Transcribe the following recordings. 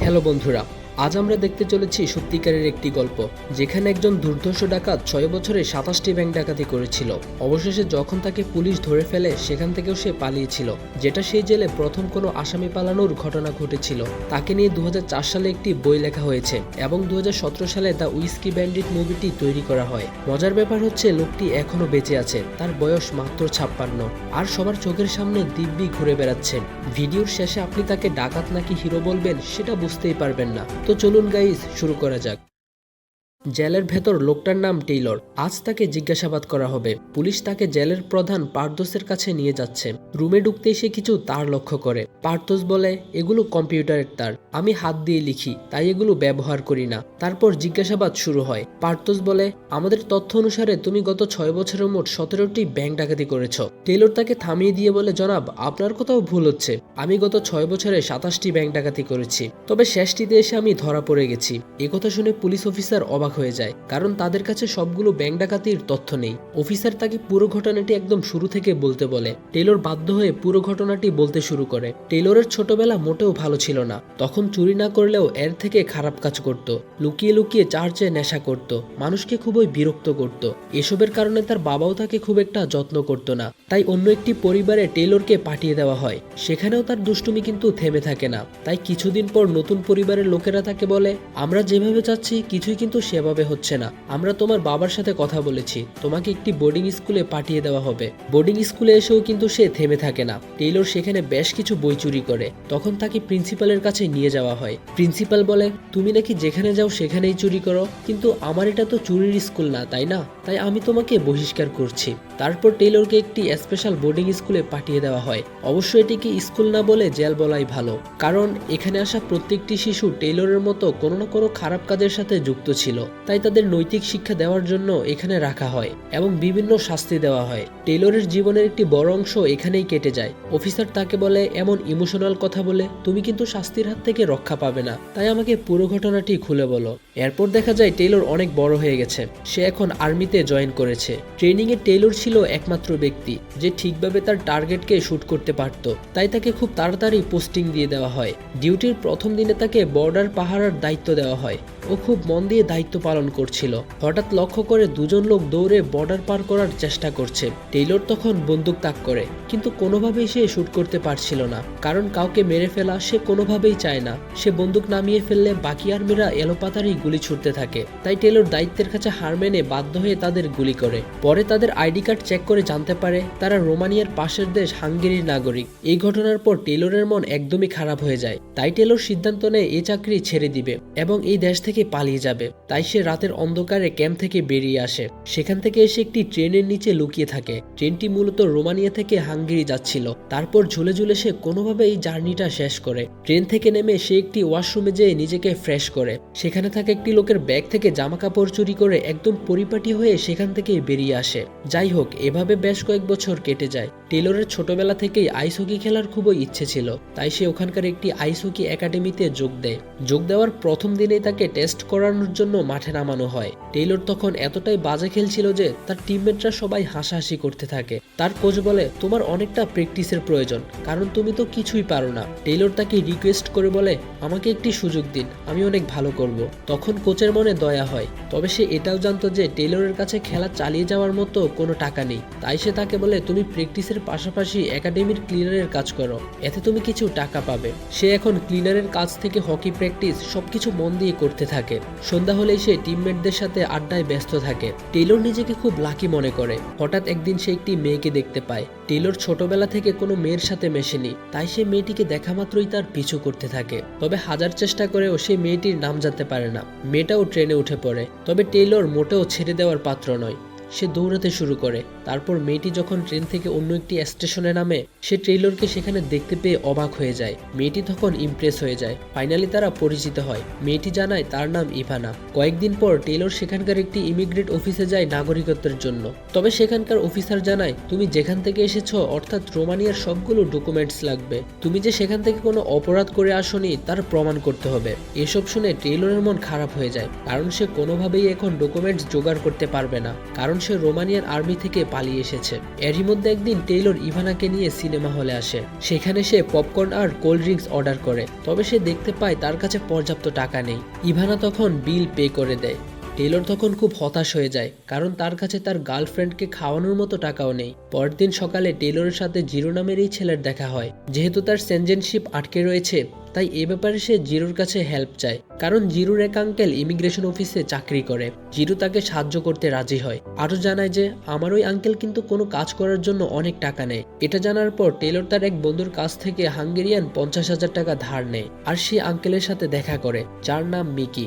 Hello বন্ধুরা আজ আমরা দেখতে চলেছি সত্যিকারের একটি গল্প, যেখানে একজন দুর্ধর্ষ ডাকাত ছয় বছরে সাতাশটি ব্যাংক ডাকাতি করেছিল। অবশেষে যখন তাকে পুলিশ ধরে ফেলে, সেখান থেকেও সে পালিয়েছিল, যেটা সেই জেলে প্রথম কোনো আসামি পালানোর ঘটনা ঘটেছিল। তাকে নিয়ে দু হাজার চার সালে একটি বই লেখা হয়েছে এবং দু হাজার সতেরো সালে দ্য উইস্কি ব্যান্ডিট মুভিটি তৈরি করা হয়। মজার ব্যাপার হচ্ছে, লোকটি এখনও বেঁচে আছে, তার বয়স মাত্র ছাপ্পান্ন, আর সবার চোখের সামনে দিব্যি ঘুরে বেড়াচ্ছেন ভিডিওর শেষে আপনি তাকে ডাকাত নাকি হিরো বলবেন, সেটা বুঝতেই পারবেন না। তো চলুন গাইজ শুরু করা যাক। জেলের ভেতর লোকটার নাম টেইলর। আজ তাকে জিজ্ঞাসাবাদ করা হবে। পুলিশ তাকে জেলের প্রধান পার্দোসের কাছে নিয়ে যাচ্ছে। রুমে ঢুকতে এসে কিছু তার লক্ষ্য করে। পার্দোস বলে, এগুলো কম্পিউটারের তার। আমি হাত দিয়ে লিখি, তাই এগুলো ব্যবহার করি না। তারপর জিজ্ঞাসাবাদ শুরু হয়। পার্দোস বলে, আমাদের তথ্য অনুসারে তুমি গত ছয় বছরের মোট সতেরোটি ব্যাংক ডাকাতি করেছ। টেইলর তাকে থামিয়ে দিয়ে বলে, জনাব, আপনার কোথাও ভুল হচ্ছে। আমি গত ছয় বছরে সাতাশটি ব্যাংক ডাকাতি করেছি। তবে শেষটিতে এসে আমি ধরা পড়ে গেছি। একথা শুনে পুলিশ অফিসার অবাক হয়ে যায়, কারণ তাদের কাছে সবগুলো ব্যাংক ডাকাতির তথ্য নেই। অফিসার তাকে পুরো ঘটনাটি একদম শুরু থেকে বলতে বলে। টেলর বাধ্য হয়ে পুরো ঘটনাটি বলতে শুরু করে। টেলরের ছোটবেলা মোটেও ভালো ছিল না। তখন চুরি না করলেও এর থেকে খারাপ কাজ করত। লুকিয়ে লুকিয়ে চার্চে নেশা করত। মানুষকে খুবই বিরক্ত করত। এসবের কারণে তার বাবাও তাকে খুব একটা যত্ন করত না। তাই অন্য একটি পরিবারে টেলরকে পাঠিয়ে দেওয়া হয়। সেখানেও তার দুষ্টুমি কিন্তু থেমে থাকে না। তাই কিছুদিন পর নতুন পরিবারের লোকেরা তাকে বলে, আমরা যেভাবে চাচ্ছি, কিছুই কিন্তু সেভাবে হচ্ছে না। আমরা তোমার বাবার সাথে কথা বলেছি। তোমাকে একটি বোর্ডিং স্কুলে পাঠিয়ে দেওয়া হবে। বোর্ডিং স্কুলে এসেও কিন্তু সে থেমে থাকে না। টেইলর সেখানে বেশ কিছু বই চুরি করে। তখন তাকে প্রিন্সিপালের কাছে নিয়ে যাওয়া হয়। প্রিন্সিপাল বলে, তুমি নাকি যেখানে যাও সেখানেই চুরি করো। কিন্তু আমার এটা তো চুরির স্কুল না, তাই না? তাই আমি তোমাকে বহিষ্কার করছি। তারপর টেইলরকে একটি স্পেশাল বোর্ডিং স্কুলে পাঠিয়ে দেওয়া হয়। অবশ্য এটিকে স্কুল না বলে জেল বলাই ভালো। কারণ, এখানে আসা প্রত্যেকটি শিশু টেইলরের মতো কোনো না কোনো খারাপ কাজের সাথে যুক্ত ছিল। তাই তাদের নৈতিক শিক্ষা দেওয়ার জন্য এখানে রাখা হয় এবং বিভিন্ন শাস্তি দেওয়া হয়। টেইলরের জীবনের একটি বড় অংশ এখানেই কেটে যায়। অফিসার তাকে বলে, এমন ইমোশনাল কথা বলে তুমি কিন্তু শাস্তির হাত থেকে রক্ষা পাবে না। তাই আমাকে পুরো ঘটনাটি খুলে বলো। এরপর দেখা যায় টেইলর অনেক বড় হয়ে গেছে। সে এখন আর্মিতে জয়েন করেছে। ট্রেনিং এ টেইলর ছিল একমাত্র ব্যক্তি, যে ঠিকভাবে তার টার্গেটকে শুট করতে পারত। তাই তাকে খুব তাড়াতাড়ি পোস্টিং দিয়ে দেওয়া হয়। ডিউটির প্রথম দিনে তাকে বর্ডার পাহারার দায়িত্ব দেওয়া হয়। ও খুব মন দিয়ে দায়িত্ব পালন করছিল। হঠাৎ লক্ষ্য করে দুজন লোক দৌড়ে বর্ডার পার করার চেষ্টা করছে। টেইলর তখন বন্দুক তাক করে, কিন্তু কোনোভাবেই সে শ্যুট করতে পারছিল না। কারণ কাউকে মেরে ফেলা সে কোনোভাবেই চায় না। সে বন্দুক নামিয়ে ফেললে বাকি আর্মিরা এলোপাতারি গুলি ছুটতে থাকে। তাই টেলর দায়িত্বের কাছে হার মেনে বাধ্য হয়ে তাদের গুলি করে। পরে তাদের আইডি কার্ড চেক করে জানতে পারে, তারা রোমানিয়ার পাশের দেশ হাঙ্গেরির নাগরিক। এই ঘটনার পর টেলরের মন একদমই খারাপ হয়ে যায়। তাই টেলর সিদ্ধান্ত নেয় এই চাকরি ছেড়ে দিবে এবং এই দেশ থেকে পালিয়ে যাবে। তাই সে রাতের অন্ধকারে ক্যাম্প থেকে বেরিয়ে আসে। সেখান থেকে এসে একটি ট্রেনের নিচে লুকিয়ে থাকে। ট্রেনটি মূলত রোমানিয়া থেকে হাঙ্গেরি যাচ্ছিল। তারপর ঝুলে ঝুলে সে কোনোভাবে এই জার্নিটা শেষ করে। ট্রেন থেকে নেমে সে একটি ওয়াশরুমে যেয়ে নিজেকে ফ্রেশ করে। সেখানে থাকা একটি লোকের ব্যাগ থেকে জামা কাপড় চুরি করে একদম পরিপাটি হয়ে সেখান থেকে বেরিয়ে আসে। যাই হোক, এভাবে বেশ কয়েক বছর কেটে যায়। টেলরের ছোটবেলা থেকেই আইস হকি খেলার খুবই ইচ্ছে ছিল। তাই সে ওখানকার একটি আইস হকি একাডেমিতে যোগ দেয়? যোগ দেওয়ার প্রথম দিনেই তাকে টেস্ট করানোর জন্য মাঠে নামানো হয়। টেইলর তখন এতটাই বাজে খেলছিল যে তার টিমমেটরা সবাই হাসাহাসি করতে থাকে। তার কোচ বলে, তোমার অনেকটা প্র্যাকটিসের প্রয়োজন, কারণ তুমি তো কিছুই পারো না। টেইলর তাকে রিকোয়েস্ট করে বলে, আমাকে একটি সুযোগ দিন, আমি অনেক ভালো করব। তখন কোচের মনে দয়া হয়। তবে সে এটাও জানতো যে টেইলরের কাছে খেলা চালিয়ে যাওয়ার মতো কোনো টাকা নেই। তাই সে তাকে বলে, তুমি প্র্যাকটিসের পাশাপাশি একাডেমির ক্লিনারের কাজ করো, এতে তুমি কিছু টাকা পাবে। সে এখন ক্লিনারের কাজ থেকে হকি প্র্যাকটিস সবকিছু মন দিয়ে করতে থাকে। সন্ধ্যা হলেই সে টিমমেটদের সাথে আড্ডায় ব্যস্ত থাকে। টেইলর নিজেকে খুব লাকি মনে করে। হঠাৎ একদিন সে একটি মেয়েকে দেখতে পায়। টেইলর ছোটবেলা থেকে কোনো মেয়ের সাথে মেশেনি, তাই সে মেয়েটিকে দেখা মাত্রই তার পিছু করতে থাকে। তবে হাজার চেষ্টা করেও সে মেয়েটির নাম জানতে পারে না। মেয়েটাও ট্রেনে উঠে পড়ে। তবে টেইলর মোটেও ছেড়ে দেওয়ার পাত্র নয়। সে দৌড়াতে শুরু করে। তারপর মেয়েটি যখন ট্রেন থেকে অন্য একটি স্টেশনে নামে, সে ট্রেইলরকে সেখানে দেখতে পেয়ে অবাক হয়ে যায়। মেয়েটি তখন ইমপ্রেস হয়ে যায়। ফাইনালি তারা পরিচিত হয়। মেয়েটি জানায় তার নাম ইভানা। কয়েকদিন পর টেইলর সেখানকার একটি ইমিগ্রেট অফিসে যায় নাগরিকত্বের জন্য। তবে সেখানকার অফিসার জানায়, তুমি যেখান থেকে এসেছ, অর্থাৎ রোমানিয়ার সবগুলো ডকুমেন্টস লাগবে। তুমি যে সেখান থেকে কোনো অপরাধ করে আসনি, তার প্রমাণ করতে হবে। এসব শুনে টেইলরের মন খারাপ হয়ে যায়। কারণ সে কোনোভাবেই এখন ডকুমেন্টস জোগাড় করতে পারবে না। কারণ সে রোমানিয়ান আর্মি থেকে পালিয়ে এসেছে। এরই মধ্যে একদিন টেইলর ইভানাকে নিয়ে সিনেমা হলে আসে। সেখানে সে পপকর্ন আর কোল্ড ড্রিঙ্কস অর্ডার করে। তবে সে দেখতে পায় তার কাছে পর্যাপ্ত টাকা নেই। ইভানা তখন বিল পে করে দেয়। টেলর তখন খুব হতাশ হয়ে যায়, কারণ তার কাছে তার গার্লফ্রেন্ডকে খাওয়ানোর মতো টাকাও নেই। পরদিন সকালে টেলরের সাথে জিরো নামের এই ছেলের দেখা হয়। যেহেতু তার সেনজেনশিপ আটকে রয়েছে, তাই এ ব্যাপারে সে জিরোর কাছে হেল্প চায়, কারণ জিরুর এক আঙ্কেল ইমিগ্রেশন অফিসে চাকরি করে। জিরু তাকে সাহায্য করতে রাজি হয়। আরও জানায় যে, আমার ওই আঙ্কেল কিন্তু কোনো কাজ করার জন্য অনেক টাকা নেয়। এটা জানার পর টেলর তার এক বন্ধুর কাছ থেকে হাঙ্গেরিয়ান পঞ্চাশ হাজার টাকা ধার নেয়, আর সে আঙ্কেলের সাথে দেখা করে, যার নাম মিকি।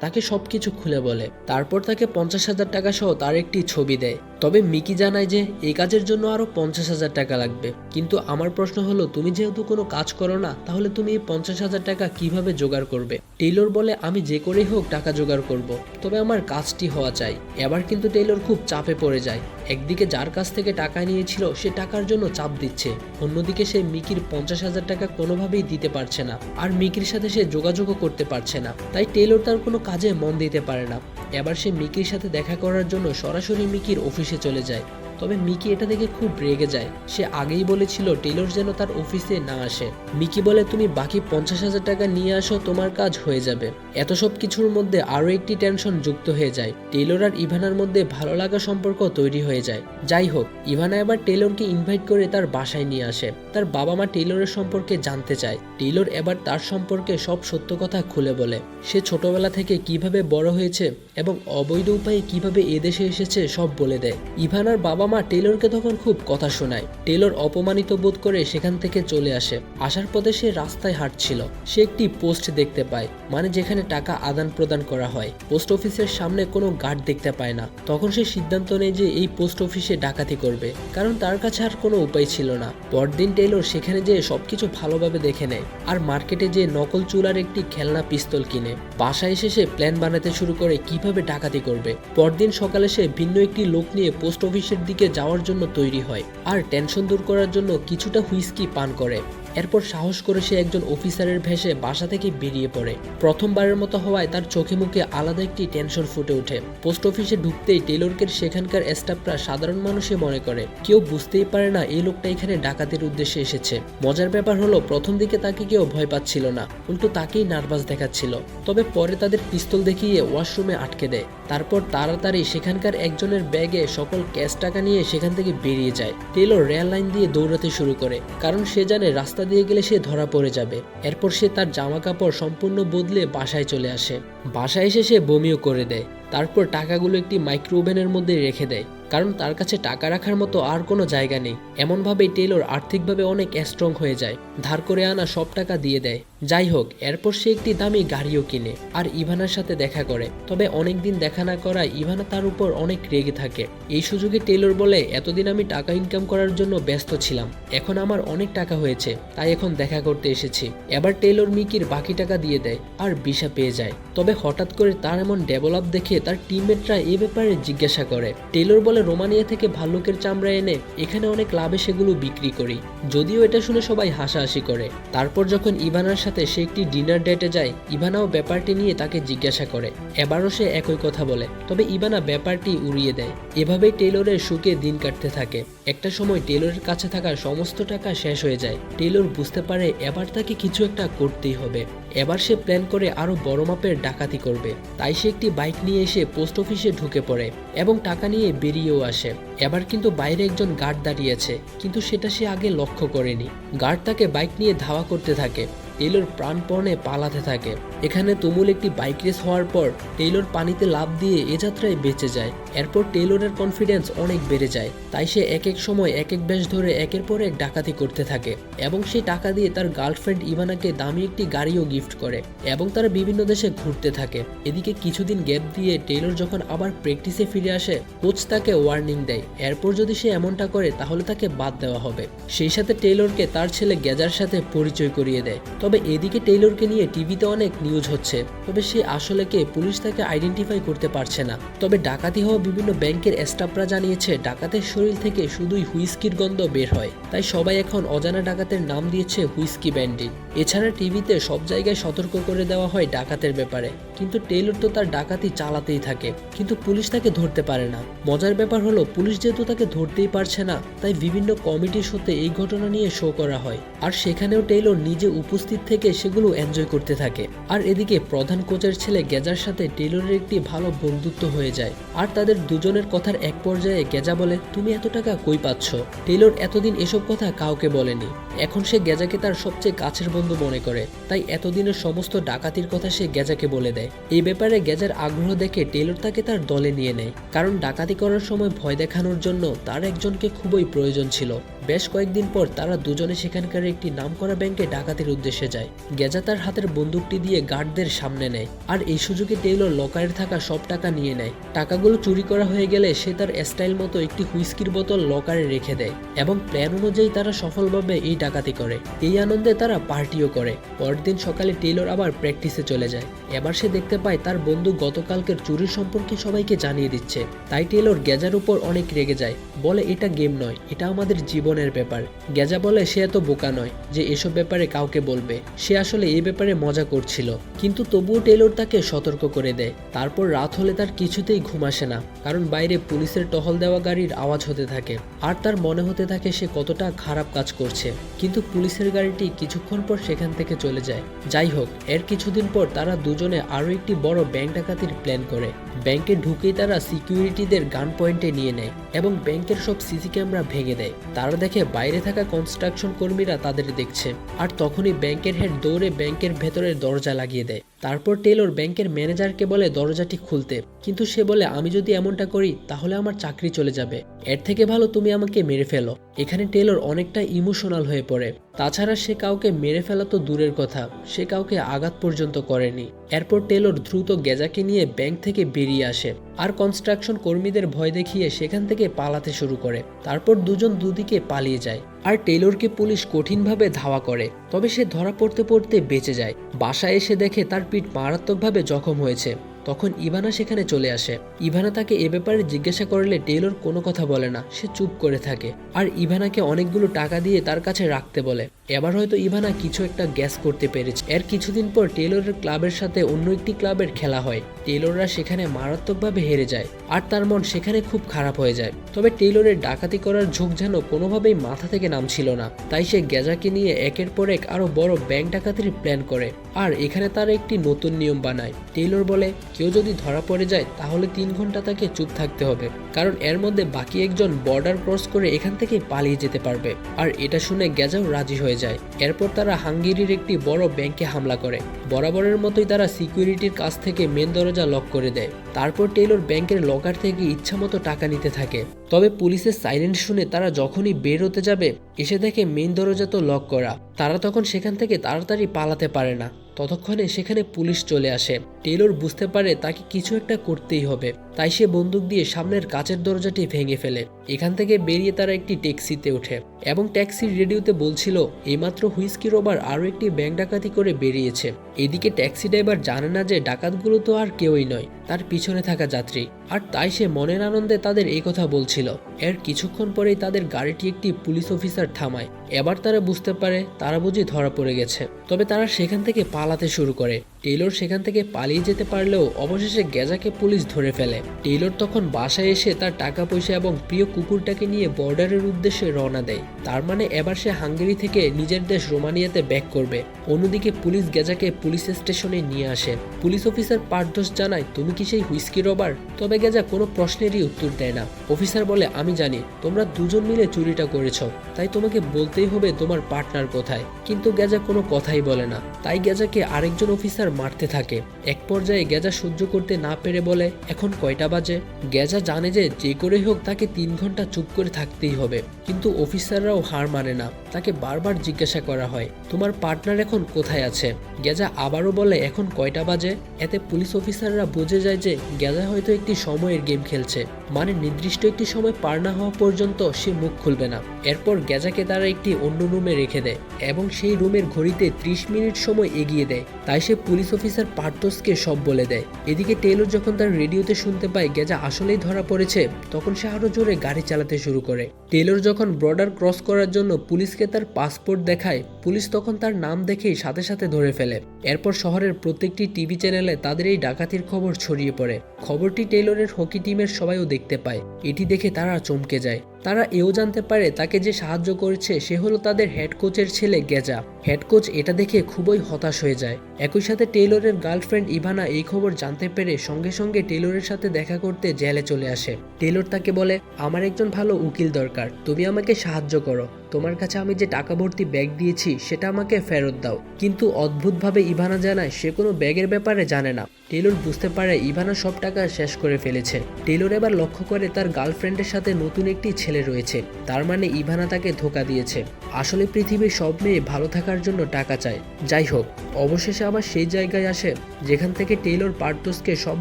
তাকে সবকিছু খুলে বলে। তারপর তাকে পঞ্চাশ হাজার টাকা সহ তার একটি ছবি দেয়। তবে মিকি জানায় যে এই কাজের জন্য আরও পঞ্চাশ হাজার টাকা লাগবে। কিন্তু আমার প্রশ্ন হলো, তুমি যেহেতু কোনো কাজ করো না, তাহলে তুমি এই পঞ্চাশ হাজার টাকা কীভাবে জোগাড় করবে? টেইলর বলে, আমি যে করেই হোক টাকা জোগাড় করব। তবে আমার কাজটি হওয়া চাই। এবার কিন্তু টেইলর খুব চাপে পড়ে যায়। একদিকে যার কাছ থেকে টাকা নিয়েছিল, সে টাকার জন্য চাপ দিচ্ছে। অন্যদিকে সে মিকির পঞ্চাশ হাজার টাকা কোনোভাবেই দিতে পারছে না। আর মিকির সাথে সে যোগাযোগও করতে পারছে না। তাই টেইলর তার কোনো কাজে মন দিতে পারে না। এবার সে মিকির সাথে দেখা করার জন্য সরাসরি মিকির অফিসে চলে যায়। তবে মিকি এটা দেখে খুব রেগে যায়। সে আগেই বলেছিল টেলর যেন তার অফিসে না আসে। মিকি বলে, তুমি বাকি পঞ্চাশ হাজার টাকা নিয়ে আসো, তোমার কাজ হয়ে যাবে। এত সব কিছুর মধ্যে আরও একটি টেনশন যুক্ত হয়ে যায়। টেলর আর ইভানার মধ্যে ভালো লাগা সম্পর্ক তৈরি হয়ে যায়। যাই হোক, ইভানা এবার টেলরকে ইনভাইট করে তার বাসায় নিয়ে আসে। তার বাবা মা টেলরের সম্পর্কে জানতে চায়। টেলর এবার তার সম্পর্কে সব সত্য কথা খুলে বলে। সে ছোটবেলা থেকে কীভাবে বড় হয়েছে এবং অবৈধ উপায়ে কীভাবে এদেশে এসেছে সব বলে দেয়। ইভানার বাবা মা টেলরকে তখন খুব কথা শোনায়। টেলর অপমানিত বোধ করে সেখান থেকে চলে আসে। আসার পথে সে রাস্তায় হাঁটছিল। সে একটি পোস্ট দেখতে পায় মানে যেখানে টাকা আদান প্রদান করা হয়। পোস্ট অফিসের সামনে কোনো গার্ড দেখতে পায় না। তখন সে সিদ্ধান্ত নেয় যে এই পোস্ট অফিসে ডাকাতি করবে, কারণ তার কাছে আর কোনো উপায় ছিল না। পরদিন টেলর সেখানে যেয়ে সবকিছু ভালোভাবে দেখে নেয় আর মার্কেটে যে নকল চুলার একটি খেলনা পিস্তল কিনে। বাসায় এসে সে প্ল্যান বানাতে শুরু করে কীভাবে ডাকাতি করবে। পরদিন সকালে সে ভিন্ন একটি লোক নিয়ে পোস্ট অফিসের দিকে যাওয়ার জন্য তৈরি হয় আর টেনশন দূর করার জন্য কিছুটা হুইস্কি পান করে। এরপর সাহস করে সে একজন অফিসারের ভেসে বাসা থেকে বেরিয়ে পড়ে। প্রথমবারের মতো হওয়ায় তার চোখে মুখে আলাদা একটি টেনশন ফুটে ওঠে। পোস্ট অফিসে ঢুকতেই টেলরকে সেখানকার স্টাফরা সাধারণ মানুষে মনে করে। কেউ বুঝতেই পারে না এই লোকটা এখানে ডাকাতির উদ্দেশ্যে এসেছে। মজার ব্যাপার হলো, প্রথম দিকে তাকে কেউ ভয় পাচ্ছিল না। উল্টো তাকেই নার্ভাস দেখাচ্ছিল। তবে পরে তাদের পিস্তল দেখিয়ে ওয়াশরুমে আটকে দেয়। তারপর তাড়াতাড়ি সেখানকার একজনের ব্যাগে সকল ক্যাশ টাকা নিয়ে সেখান থেকে বেরিয়ে যায়। টেলর রেল লাইন দিয়ে দৌড়াতে শুরু করে। কারণ সে জানে রাস্তা দিয়ে গেলে সে ধরা পড়ে যাবে। এরপর সে তার জামা কাপড় সম্পূর্ণ বদলে বাসায় চলে আসে। বাসায় এসে সে বমিও করে দেয়। তারপর টাকাগুলো একটি মাইক্রো ওভেনের মধ্যে রেখে দেয়। কারণ তার কাছে টাকা রাখার মতো আর কোনো জায়গা নেই। এমনভাবেই টেলর আর্থিকভাবে অনেক স্ট্রং হয়ে যায়। ধার করে আনা সব টাকা দিয়ে দেয়। যাই হোক, এরপর সে একটি দামি গাড়িও কিনে আর ইভানার সাথে দেখা করে। তবে অনেকদিন দেখা না করায় ইভানা তার উপর অনেক রেগে থাকে। এই সুযোগে টেলর বলে, এতদিন আমি টাকা ইনকাম করার জন্য ব্যস্ত ছিলাম। এখন আমার অনেক টাকা হয়েছে, তাই এখন দেখা করতে এসেছি। এবার টেলর মিকির বাকি টাকা দিয়ে দেয় আর বিশা পেয়ে যায়। তবে হঠাৎ করে তার এমন ডেভেলপ দেখে তার টিমমেটরা এ ব্যাপারে জিজ্ঞাসা করে। টেলর বলে রোমানিয়া থেকে ভাল্লুকের চামড়া এনে এখানে অনেক লাভে সেগুলো বিক্রি করি। যদিও এটা শুনে সবাই হাসাহাসি করে। তারপর যখন ইভানার সাথে সে একটি ডিনার ডেটে যায়, ইভানাও ব্যাপারটি নিয়ে তাকে জিজ্ঞাসা করে। এবারও সে একই কথা বলে। তবে ইভানা ব্যাপারটি উড়িয়ে দেয়। এভাবেই টেলরের সুখে দিন কাটতে থাকে। একটা সময় টেলরের কাছে থাকা সমস্ত টাকা শেষ হয়ে যায়। টেলর বুঝতে পারে এবার তাকে কিছু একটা করতেই হবে। এবার সে প্ল্যান করে আরও বড় মাপের ডাকাতি করবে। তাই সে একটি বাইক নিয়ে এসে পোস্ট অফিসে ঢুকে পড়ে এবং টাকা নিয়ে বেরিয়েও আসে। এবার কিন্তু বাইরে একজন গার্ড দাঁড়িয়েছে, কিন্তু সেটা সে আগে লক্ষ্য করেনি। গার্ড তাকে বাইক নিয়ে ধাওয়া করতে থাকে। টেইলর প্রাণপণে পালাতে থাকে। এখানে তুমুল একটি বাইক রেস হওয়ার পর টেইলর পানিতে লাফ দিয়ে এ যাত্রায় বেঁচে যায়। এরপর টেইলরের কনফিডেন্স অনেক বেড়ে যায়। তাই সে এক এক সময় এক এক বেশ ধরে একের পর এক ডাকাতি করতে থাকে এবং সেই টাকা দিয়ে তার গার্লফ্রেন্ড ইভানাকে দামি একটি গাড়িও গিফট করে এবং তারা বিভিন্ন দেশে ঘুরতে থাকে। এদিকে কিছুদিন গ্যাপ দিয়ে টেইলর যখন আবার প্র্যাকটিসে ফিরে আসে কোচ তাকে ওয়ার্নিং দেয়। এরপর যদি সে এমনটা করে, তাহলে তাকে বাদ দেওয়া হবে। সেই সাথে টেইলরকে তার ছেলে গ্যাজার সাথে পরিচয় করিয়ে দেয়। তবে এদিকে টেইলরকে নিয়ে টিভিতে অনেক নিউজ হচ্ছে। তবে সে আসলে কে পুলিশ তাকে আইডেন্টিফাই করতে পারছে না। তবে ডাকাতি হওয়া বিভিন্ন ব্যাংকের স্টাফরা জানিয়েছে, ডাকাতের শরীর থেকে শুধুই হুইস্কির গন্ধ বের হয়। তাই সবাই এখন অজানা ডাকাতের নাম দিয়েছে হুইস্কি ব্যান্ডিট এছাড়া টিভিতে সব জায়গায় সতর্ক করে দেওয়া হয় ডাকাতের ব্যাপারে। কিন্তু টেইলর তো তার ডাকাতি চালাতেই থাকে। কিন্তু পুলিশ তাকে ধরতে পারে না। মজার ব্যাপার হলো, পুলিশ যেহেতু তাকে ধরতেই পারছে না, তাই বিভিন্ন কমিটির শোতে এই ঘটনা নিয়ে শো করা হয়। আর সেখানেও টেইলর নিজে উপস্থিত থেকে সেগুলো এনজয় করতে থাকে। আর এদিকে প্রধান কোচের ছেলে গেজার সাথে টেইলরের একটি ভালো বন্ধুত্ব হয়ে যায়। আর তাদের দুজনের কথার এক পর্যায়ে গেজা বলে, তুমি এত টাকা কই পাচ্ছ? টেইলর এতদিন এসব কথা কাউকে বলেনি। এখন সে গেজাকে তার সবচেয়ে কাছের বন্ধু মনে করে। তাই এতদিনের সমস্ত ডাকাতির কথা সে গেজাকে বলে দেয়। এই ব্যাপারে গেজার আগ্রহ দেখে টেলর তাকে তার দলে নিয়ে নেয়। কারণ ডাকাতি করার সময় ভয় দেখানোর জন্য তার একজনকে খুবই প্রয়োজন ছিল। বেশ কয়েকদিন পর তারা দুজনে সেখানকার একটি নামকরা ব্যাংকে ডাকাতির উদ্দেশ্যে যায়। গেজা তার হাতের বন্দুকটি দিয়ে গার্ডদের সামনে নেয় আর এই সুযোগে টেইলর লকারে থাকা সব টাকা নিয়ে নেয়। টাকাগুলো চুরি করা হয়ে গেলে সে তার স্টাইল মতো একটি হুইস্কির বোতল লকারে রেখে দেয় এবং প্ল্যান অনুযায়ী তারা সফলভাবে এই ডাকাতি করে। এই আনন্দে তারা পার্টিও করে। পরের দিন সকালে টেইলর আবার প্র্যাকটিসে চলে যায়। এবার সে দেখতে পায় তার বন্ধু গতকালকের চুরির সম্পর্কে সবাইকে জানিয়ে দিচ্ছে। তাই টেইলর গেজার উপর অনেক রেগে যায়। বলে, এটা গেম নয়। এটা আমাদের জীবনের ব্যাপার। গেজা বলে, সে এত বোকা নয় যে এসব ব্যাপারে কাউকে বলবে। সে আসলে এই ব্যাপারে মজা করছিল। কিন্তু তবুও টেইলর তাকে সতর্ক করে দেয়। তারপর রাত হলে তার কিছুতেই ঘুম আসে না। কারণ বাইরে পুলিশের টহল দেওয়া গাড়ির আওয়াজ হতে থাকে। আর তার মনে হতে থাকে সে কতটা খারাপ কাজ করছে। কিন্তু পুলিশের গাড়িটি কিছুক্ষণ পর সেখান থেকে চলে যায়। যাই হোক, এর কিছুদিন পর তারা দুজনে আরও একটি বড় ব্যাংক ডাকাতির প্ল্যান করে। ব্যাংকে ঢুকেই তারা সিকিউরিটিদের গান পয়েন্টে নিয়ে নেয় এবং ব্যাংকের সব সিসি ক্যামেরা ভেঙে দেয়। তারা দেখে বাইরে থাকা কনস্ট্রাকশন কর্মীরা তাদের দেখছে। আর তখনই ব্যাংকের হেড দৌড়ে ব্যাংকের ভেতরের দরজা লাগিয়ে দেয়। তারপর টেলর ব্যাংকের ম্যানেজারকে বলে, দরজাটি খুলতে। কিন্তু সে বলে, আমি যদি এমনটা করি, তাহলে আমার চাকরি চলে যাবে। এর থেকে ভালো তুমি আমাকে মেরে ফেলো। এখানে টেলর অনেকটা ইমোশনাল হয়ে পড়ে। তাছাড়া সে কাউকে মেরে ফেলা তো দূরের কথা। সে কাউকে আঘাত পর্যন্ত করেনি। এরপর টেলর দ্রুত গেজাকে নিয়ে ব্যাংক থেকে বেরিয়ে আসে আর কনস্ট্রাকশন কর্মীদের ভয় দেখিয়ে সেখান থেকে পালাতে শুরু করে। তারপর দুজন দুদিকে পালিয়ে যায় আর টেলরকে পুলিশ কঠিনভাবে ধাওয়া করে। তবে সে ধরা পড়তে পড়তে বেঁচে যায়। বাসায় এসে দেখে তার পিঠ মারাত্মকভাবে জখম হয়েছে। তখন ইভানা সেখানে চলে আসে। ইভানা তাকে এ ব্যাপারে জিজ্ঞাসা করলে টেইলর কোনো কথা বলে না, সে চুপ করে থাকে। আর ইভানাকে অনেকগুলো টাকা দিয়ে তার কাছে রাখতে বলে। এবার হয়তো ইভানা কিছু একটা গ্যাস করতে পেরেছে। এর কিছুদিন পর টেইলরের ক্লাবের সাথে অন্য একটি ক্লাবের খেলা হয়। টেইলররা সেখানে মারাত্মকভাবে হেরে যায় আর তার মন সেখানে খুব খারাপ হয়ে যায়। তবে টেইলরের ডাকাতি করার ঝোঁক যেন কোনোভাবেই মাথা থেকে নামছিল না। তাই সে গেজাকে নিয়ে একের পর এক আরও বড় ব্যাংক ডাকাতির প্ল্যান করে আর এখানে তার একটি নতুন নিয়ম বানায়। টেইলর বলে, কেউ যদি ধরা পড়ে যায়, তাহলে তিন ঘণ্টা তাকে চুপ থাকতে হবে। কারণ এর মধ্যে বাকি একজন বর্ডার ক্রস করে এখান থেকে পালিয়ে যেতে পারবে। আর এটা শুনে গেজাও রাজি হয়ে যায়। এরপর তারা হাঙ্গেরির একটি বড় ব্যাংকে হামলা করে। বরাবরের মতোই তারা সিকিউরিটির কাছ থেকে মেন দরজা লক করে দেয়। তারপর টেইলর ব্যাংকের লকার থেকে ইচ্ছামতো টাকা নিতে থাকে। তবে পুলিশের সাইলেন্ট শুনে তারা যখনই বের হতে যাবে, এসে দেখে মেন দরজা তো লক করা। তারা তখন সেখান থেকে তাড়াতাড়ি পালাতে পারে না। ততক্ষণে সেখানে পুলিশ চলে আসে। টেলর বুঝতে পারে তাকে কিছু একটা করতেই হবে। তাই সে বন্দুক দিয়ে সামনের কাচের দরজাটি ভেঙে ফেলে। এখান থেকে বেরিয়ে তারা একটি ট্যাক্সিতে ওঠে এবং ট্যাক্সির রেডিওতে বলছিল, এইমাত্র হুইস্কি রোবার আরও একটি ব্যাংক ডাকাতি করে বেরিয়েছে। এদিকে ট্যাক্সি ড্রাইভার জানে না যে ডাকাতগুলো তো আর কেউই নয়, তার পিছনে থাকা যাত্রী। আর তাই সে মনের আনন্দে তাদের এই কথা বলছিল। এর কিছুক্ষণ পরেই তাদের গাড়িটি একটি পুলিশ অফিসার থামায়। এবার তারা বুঝতে পারে তারা বুঝি ধরা পড়ে গেছে। তবে তারা সেখান থেকে পালাতে শুরু করে। টেইলর সেখান থেকে পালিয়ে যেতে পারলেও অবশেষে গেজাকে পুলিশ ধরে ফেলে। টেইলর তখন বাসায় এসে তার টাকা পয়সা এবং প্রিয় কুকুরটাকে নিয়ে বর্ডারের উদ্দেশ্যে রওনা দেয়। তার মানে এবার সে হাঙ্গেরি থেকে নিজের দেশ রোমানিয়াতে ব্যাক করবে। অন্যদিকে পুলিশ গেজাকে পুলিশ স্টেশনে নিয়ে আসে। পুলিশ অফিসার পাঠদোষ জানায়, তুমি কি সেই হুইস্কি রবার? তবে গেজা কোনো প্রশ্নেরই উত্তর দেয় না। অফিসার বলে, আমি জানি, তোমরা দুজন মিলে চুরিটা করেছ, তাই তোমাকে বলতেই হবে তোমার পার্টনার কোথায়। কিন্তু গেজা কোনো কথাই বলে না। তাই গেজাকে আরেকজন অফিসার মারতে থাকে। এক পর্যায়ে গেজা সহ্য করতে না পেরে বলে, এখন কয়টা বাজে? গেজা জানে যে যে করেই হোক তাকে তিন ঘণ্টা চুপ করে থাকতেই হবে। কিন্তু অফিসাররাও হার মানে না। তাকে বারবার জিজ্ঞাসা করা হয়, তোমার পার্টনার এখন কোথায় আছে? গেজা আবারও বলে, এখন কয়টা বাজে? এতে পুলিশ অফিসাররা বুঝে যায় যে গেজা হয়তো একটি সময়ের গেম খেলছে। মানে নির্দিষ্ট একটি সময় পার না হওয়া পর্যন্ত সে মুখ খুলবে না। এরপর গেজাকে তারা একটি অন্য রুমে রেখে দেয় এবং সেই রুমের ঘড়িতে ত্রিশ মিনিট সময় এগিয়ে দেয়। তাই সে পুলিশ অফিসার পার্থসকে সব বলে দেয়। এদিকে টেলর যখন তার রেডিওতে শুনতে পায় গেজা আসলেই ধরা পড়েছে, তখন সে আরও জোরে গাড়ি চালাতে শুরু করে। টেলর যখন বর্ডার ক্রস করার জন্য পুলিশকে তার পাসপোর্ট দেখায়, পুলিশ তখন তার নাম দেখেই সাথে সাথে ধরে ফেলে। এরপর শহরের প্রত্যেকটি টিভি চ্যানেলে তাদের এই ডাকাতির খবর ছড়িয়ে পড়ে। খবরটি টেলরের হকি টিমের সবাইও দেখতে পায়। এটি দেখে তারা চমকে যায়। তারা এও জানতে পারে তাকে যে সাহায্য করেছে, সে হলো তাদের হেড কোচের ছেলে গেজা। হেড কোচ এটা দেখে খুবই হতাশ হয়ে যায়। একই সাথে টেইলরের গার্লফ্রেন্ড ইভানা এই খবর জানতে পেরে সঙ্গে সঙ্গে টেইলরের সাথে দেখা করতে জেলে চলে আসে। টেইলর তাকে বলে, আমার একজন ভালো উকিল দরকার, তুমি আমাকে সাহায্য করো। তোমার কাছে আমি যে টাকা ভর্তি ব্যাগ দিয়েছি, সেটা আমাকে ফেরত দাও। কিন্তু অদ্ভুতভাবে ইভানা জানায়, সে কোনো ব্যাগের ব্যাপারে জানে না। টেলর বুঝতে পারে ইভানা সব টাকা শেষ করে ফেলেছে। টেলর এবার লক্ষ্য করে তার গার্লফ্রেন্ডের সাথে নতুন একটি ছেলে রয়েছে। তার মানে ইভানা তাকে ধোকা দিয়েছে। আসলে পৃথিবীর সব মেয়ে ভালো থাকার জন্য টাকা চায়। যাই হোক, অবশেষে আবার সেই জায়গায় আসে, যেখান থেকে টেইলর পার্টসকে সব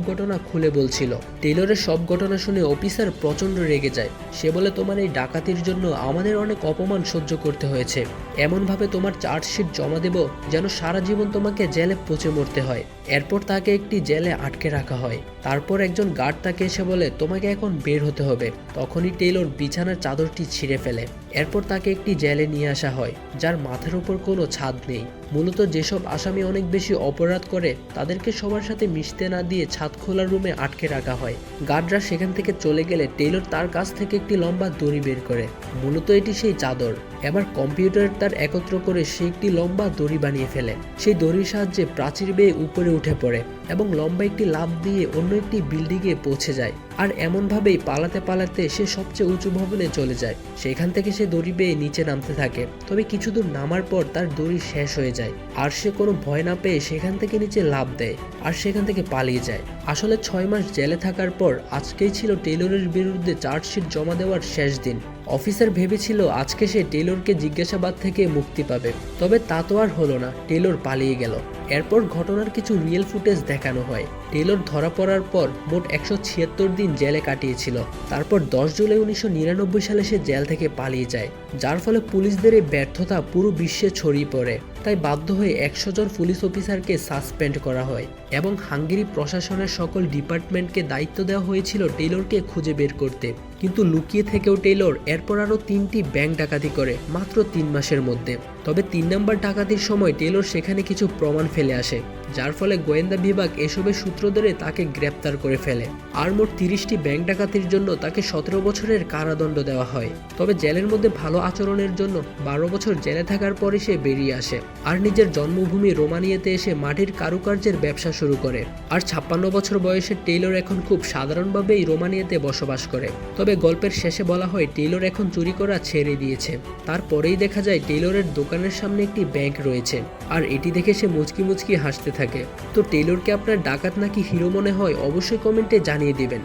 ঘটনা খুলে বলছিল। টেইলরের সব ঘটনা শুনে অফিসার প্রচণ্ড রেগে যায়। সে বলে, তোমার এই ডাকাতির জন্য আমাদের অনেক অপমান সহ্য করতে হয়েছে। এমনভাবে তোমার চার্জশিট জমা দেব যেন সারা জীবন তোমাকে জেলে পচে মরতে হয়। এরপর তাকে একটি জেলে আটকে রাখা হয়। তারপর একজন গার্ড তাকে এসে বলে, তোমাকে এখন বের হতে হবে। তখনই টেইলর বিছানার চাদরটি ছিঁড়ে ফেলে। এরপর তাকে একটি জেলে নিয়ে আসা হয়, যার মাথার উপর কোনো ছাদ নেই। মূলত যেসব আসামি অনেক বেশি অপরাধ করে, তাদেরকে সবার সাথে মিশতে না দিয়ে ছাদ খোলা রুমে আটকে রাখা হয়। গার্ডরা সেখান থেকে চলে গেলে টেইলর তার কাছ থেকে একটি লম্বা দড়ি বের করে। মূলত এটি সেই চাদর। এবার কম্পিউটার তার একত্র করে সে একটি লম্বা দড়ি বানিয়ে ফেলে। সেই দড়ির সাহায্যে প্রাচীর বেয়ে উপরে উঠে পড়ে এবং লম্বা একটি লাফ দিয়ে অন্য একটি বিল্ডিংয়ে পৌঁছে যায়। আর এমনভাবেই পালাতে পালাতে সে সবচেয়ে উঁচু ভবনে চলে যায়। সেখান থেকে সে দড়ি বেয়ে নিচে নামতে থাকে। তবে কিছু দূর নামার পর তার দড়ি শেষ হয়ে যায়। আর সে কোনো ভয় না পেয়ে সেখান থেকে নিচে লাভ দেয় আর সেখান থেকে পালিয়ে যায়। আসলে ছয় মাস জেলে থাকার পর আজকেই ছিল টেলরের বিরুদ্ধে চার্জশিট জমা দেওয়ার শেষ দিন। অফিসার ভেবেছিল আজকে সে টেলরকে জিজ্ঞাসাবাদ থেকে মুক্তি পাবে, তবে তা তো আর হলো না, টেলর পালিয়ে গেল। এরপর ঘটনার কিছু রিয়েল ফুটেজ দেখানো হয়। টেলর ধরা পড়ার পর মোট একশো ছিয়াত্তর দিন জেলে কাটিয়েছিল। তারপর দশ জুলাই উনিশশো নিরানব্বই সালে সে জেল থেকে পালিয়ে যায়, যার ফলে পুলিশদের এই ব্যর্থতা পুরো বিশ্বে ছড়িয়ে পড়ে। তাই বাধ্য হয়ে একশো জন পুলিশ অফিসারকে সাসপেন্ড করা হয় এবং হাঙ্গেরি প্রশাসনের সকল ডিপার্টমেন্টকে দায়িত্ব দেওয়া হয়েছিল টেলরকে খুঁজে বের করতে। কিন্তু লুকিয়ে থেকেও টেইলর এরপর আরও তিনটি ব্যাংক ডাকাতি করে মাত্র তিন মাসের মধ্যে। তবে তিন নম্বর ডাকাতির সময় টেলর সেখানে কিছু প্রমাণ ফেলে আসে, যার ফলে গোয়েন্দা বিভাগ এসবের সূত্র ধরে তাকে গ্রেপ্তার করে ফেলে। আর মোট তিরিশটি ব্যাংক ডাকাতির জন্য তাকে সতেরো বছরের কারাদণ্ড দেওয়া হয়। তবে জেলের মধ্যে ভালো আচরণের জন্য বারো বছর জেলে থাকার পরে সে বেরিয়ে আসে। আর নিজের জন্মভূমি রোমানিয়াতে এসে মাটির কারুকার্যের ব্যবসা শুরু করে। আর ছাপ্পান্ন বছর বয়সে টেইলর এখন খুব সাধারণভাবেই রোমানিয়াতে বসবাস করে। তবে গল্পের শেষে বলা হয় টেইলর এখন চুরি করা ছেড়ে দিয়েছে। তারপরেই দেখা যায় টেইলরের দোকানের সামনে একটি ব্যাংক রয়েছে, আর এটি দেখে সে মুচকি মুচকি হাসতে থাকে। তো টেলরকে আপনার ডাকাত নাকি হিরো মনে হয়, অবশ্যই কমেন্টে জানিয়ে দিবেন।